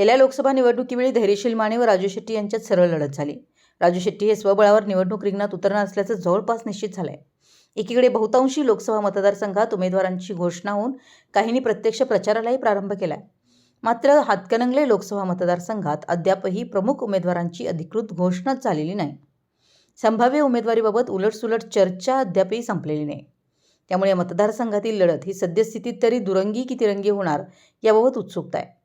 गेल्या लोकसभा निवडणुकीवेळी धैर्यशील माने व राजू शेट्टी यांच्यात सरळ लढत झाली. राजू शेट्टी हे स्वबळावर निवडणूक रिंगणात उतरणार असल्याचं जवळपास निश्चित झालंय. एकीकडे बहुतांशी लोकसभा मतदारसंघात उमेदवारांची घोषणा होऊन काहींनी प्रत्यक्ष प्रचारालाही प्रारंभ केलाय. मात्र हातकणंगले लोकसभा मतदारसंघात अद्यापही प्रमुख उमेदवारांची अधिकृत घोषणाच झालेली नाही. संभाव्य उमेदवारीबाबत उलटसुलट चर्चा अद्यापही संपलेली नाही. त्यामुळे मतदारसंघातील लढत ही सद्यस्थितीत तरी दुरंगी की तिरंगी होणार याबाबत उत्सुकता आहे.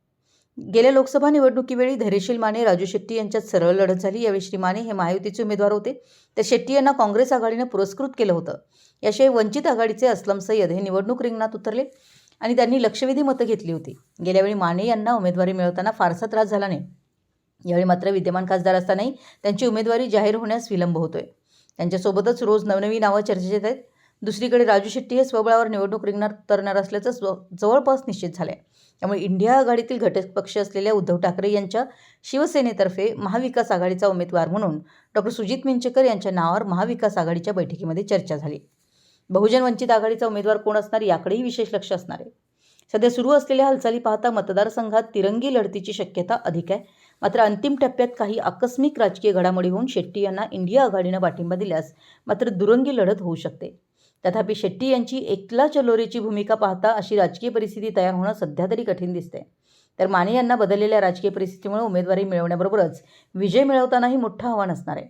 गेल्या लोकसभा निवडणुकीवेळी धैर्यशील माने राजू शेट्टी यांच्यात सरळ लढत झाली. यावेळी श्री माने हे महायुतीचे उमेदवार होते. तर शेट्टी यांना काँग्रेस आघाडीनं पुरस्कृत केलं होतं. याशिवाय वंचित आघाडीचे असलम सय्यद हे निवडणूक रिंगणात उतरले आणि त्यांनी लक्षवेधी मतं घेतली होती. गेल्यावेळी माने यांना उमेदवारी मिळवताना फारसा त्रास झाला नाही. यावेळी मात्र विद्यमान खासदार असतानाही त्यांची उमेदवारी जाहीर होण्यास विलंब होतोय. त्यांच्यासोबतच रोज नवनवी नावं चर्चेत आहेत. दुसरीकडे राजू शेट्टी हे स्वबळावर निवडणूक रिंगणार तरणार असल्याचं स्व जवळपास निश्चित झालं आहे त्यामुळे इंडिया आघाडीतील घटक पक्ष असलेल्या उद्धव ठाकरे यांच्या शिवसेनेतर्फे महाविकास आघाडीचा उमेदवार म्हणून डॉक्टर सुजित मिंचेकर यांच्या नावावर महाविकास आघाडीच्या बैठकीमध्ये चर्चा झाली. बहुजन वंचित आघाडीचा उमेदवार कोण असणार याकडेही विशेष लक्ष असणार आहे. सध्या सुरू असलेल्या हालचाली पाहता मतदारसंघात तिरंगी लढतीची शक्यता अधिक आहे. मात्र अंतिम टप्प्यात काही आकस्मिक राजकीय घडामोडी होऊन शेट्टी यांना इंडिया आघाडीनं पाठिंबा दिल्यास मात्र दुरंगी लढत होऊ शकते. तथापि शेट्टी यांची एकला चलोरीची भूमिका पाहता अशी राजकीय परिस्थिती तयार होणं सध्या तरी कठीण दिसते तर माने यांना बदललेल्या राजकीय परिस्थितीमुळे उमेदवारी मिळवण्याबरोबरच विजय मिळवतानाही मोठं आव्हान असणार आहे.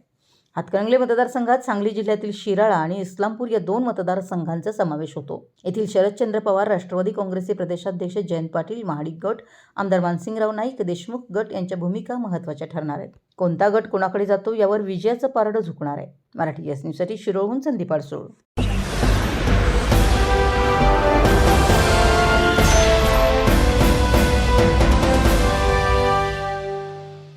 हातकणंगले मतदारसंघात सांगली जिल्ह्यातील शिराळा आणि इस्लामपूर या दोन मतदारसंघांचा समावेश होतो. येथील शरदचंद्र पवार राष्ट्रवादी काँग्रेसचे प्रदेशाध्यक्ष जयंत पाटील महाडिक गट आमदार मानसिंगराव नाईक देशमुख गट यांच्या भूमिका महत्त्वाच्या ठरणार आहेत. कोणता गट कोणाकडे जातो यावर विजयाचं पारडं झुकणार आहे. मराठी एस न्यूजसाठी शिरोळहून संदीप आडसूळ.